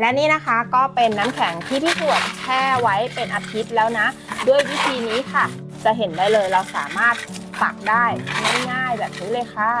และนี่นะคะก็เป็นน้ำแข็งที่พี่ขวดแช่ไว้เป็นอาทิตย์แล้วนะ ด้วยวิธีนี้ค่ะ จะเห็นได้เลยเราสามารถตักได้ง่ายๆแบบนี้เลยค่ะ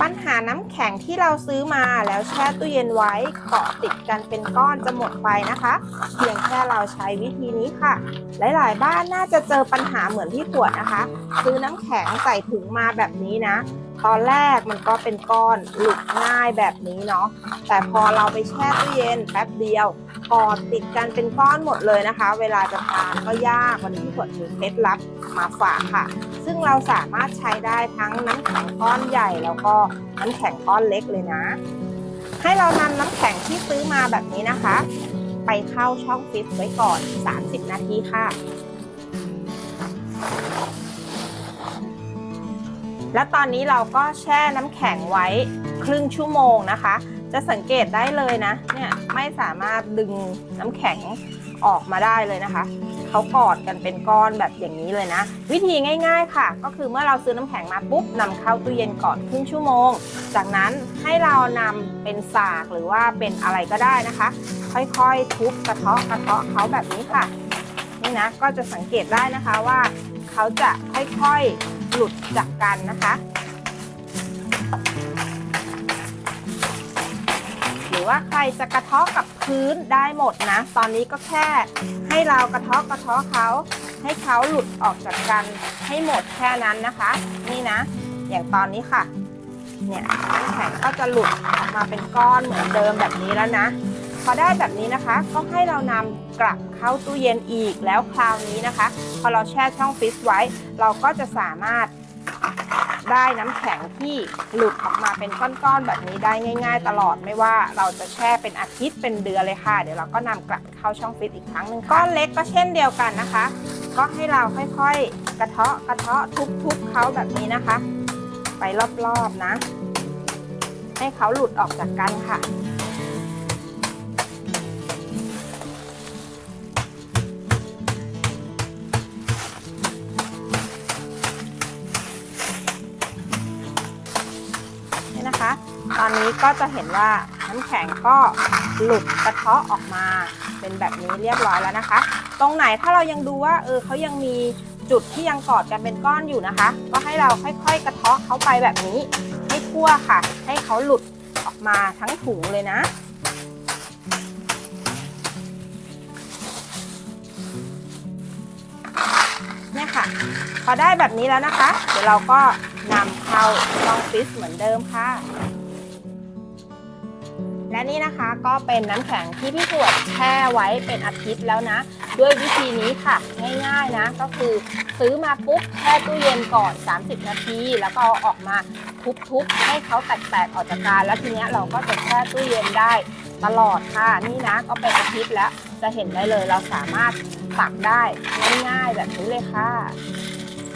ปัญหาน้ำแข็งที่เราซื้อมาแล้วแช่ตู้เย็นไว้เกาะติดกันเป็นก้อนจะหมดไปนะคะ เพียงแค่เราใช้วิธีนี้ค่ะ หลายๆ บ้านน่าจะเจอปัญหาเหมือนพี่ขวดนะคะ ซื้อน้ำแข็งใส่ถุงมาแบบนี้นะ ตอนแรกมันก็เป็นก้อนหลุดง่ายแบบนี้เนาะแต่พอเราไปแช่ตู้เย็นแป๊บเดียว กอดติดกันเป็นก้อนหมดเลยนะคะ เวลาจะทานก็ยากวันนี้พี่ขวดมีเคล็ดลับมาฝากค่ะ ซึ่งเราสามารถใช้ได้ทั้งน้ำแข็งก้อนใหญ่ แล้วก็น้ำแข็งก้อนเล็กเลยนะ ให้เรานำน้ำแข็งที่ซื้อมาแบบนี้นะคะ ไปเข้าช่องฟิตไว้ก่อน 30 นาทีค่ะและตอนนี้เราก็แช่น้ำแข็งไว้ครึ่งชั่วโมงนะคะ จะสังเกตได้เลยนะ เนี่ยไม่สามารถดึงน้ำแข็งออกมาได้เลยนะคะ เขากอดกันเป็นก้อนแบบอย่างนี้เลยนะ วิธีง่าย ๆค่ะ ก็คือเมื่อเราซื้อน้ำแข็งมาปุ๊บนำเข้าตู้เย็นก่อนครึ่งชั่วโมง จากนั้นให้เรานำเป็นสากหรือว่าเป็นอะไรก็ได้นะคะ ค่อยๆทุบกระเทาะกระเทาะเขาแบบนี้ค่ะ นี่นะก็จะสังเกตได้นะคะว่าเขาจะค่อยๆหลุดจากกันนะคะ ว่าใครจะกระเทาะกับพื้นได้หมดนะ ตอนนี้ก็แค่ให้เรากระเทาะกระเทาะเขาให้เขาหลุดออกจากกันให้หมดแค่นั้นนะคะ นี่นะ อย่างตอนนี้ค่ะ เนี่ยน้ำแข็งก็จะหลุดออกมาเป็นก้อนเหมือนเดิมแบบนี้แล้วนะ พอได้แบบนี้นะคะ ก็ให้เรานำกลับเข้าตู้เย็นอีกแล้วคราวนี้นะคะ พอเราแช่ช่องฟรีซไว้ เราก็จะสามารถ ได้น้ำแข็งที่หลุดออกมาเป็นก้อนๆแบบนี้ได้ง่าย ๆ ตลอดไม่ว่าเราจะแช่เป็นอาทิตย์เป็นเดือนเลยค่ะ เดี๋ยวเราก็นำกลับเข้าช่องฟิตอีกครั้งหนึ่งก้อนเล็กก็เช่นเดียวกันนะคะ ก็ให้เราค่อยๆ กระเทาะกระเทาะทุบๆเขาแบบนี้นะคะ ไปรอบๆนะ ให้เขาหลุดออกจากกันค่ะ ตอนนี้ก็จะเห็นว่าน้ำแข็งก็หลุดกระเทาะออกมา เป็นแบบนี้เรียบร้อยแล้วนะคะ ตรงไหนถ้าเรายังดูว่าเออเขายังมีจุดที่ยังกอดกันเป็นก้อนอยู่นะคะ ก็ให้เราค่อยๆ กระเทาะเขาไปแบบนี้ ให้ทั่วค่ะ ให้เขาหลุดออกมาทั้งถุงเลยนะเนี่ยค่ะ พอได้แบบนี้แล้วนะคะ เดี๋ยวเราก็นำเข้าช่องฟิสเหมือนเดิมค่ะ และนี่นะคะก็เป็นน้ำแข็งที่พี่ขวดแช่ไว้เป็นอาทิตย์แล้วนะ ด้วยวิธีนี้ค่ะง่ายๆนะ ก็คือซื้อมาปุ๊บแช่ตู้เย็นก่อน 30 นาที แล้วก็เอาออกมาทุบๆให้เขาแตกๆออกจากกันแล้วทีนี้เราก็จะแช่ตู้เย็นได้ตลอดค่ะนี่นะก็เป็นอาทิตย์แล้วจะเห็นได้เลยเราสามารถตักได้ง่ายๆแบบนี้เลยค่ะ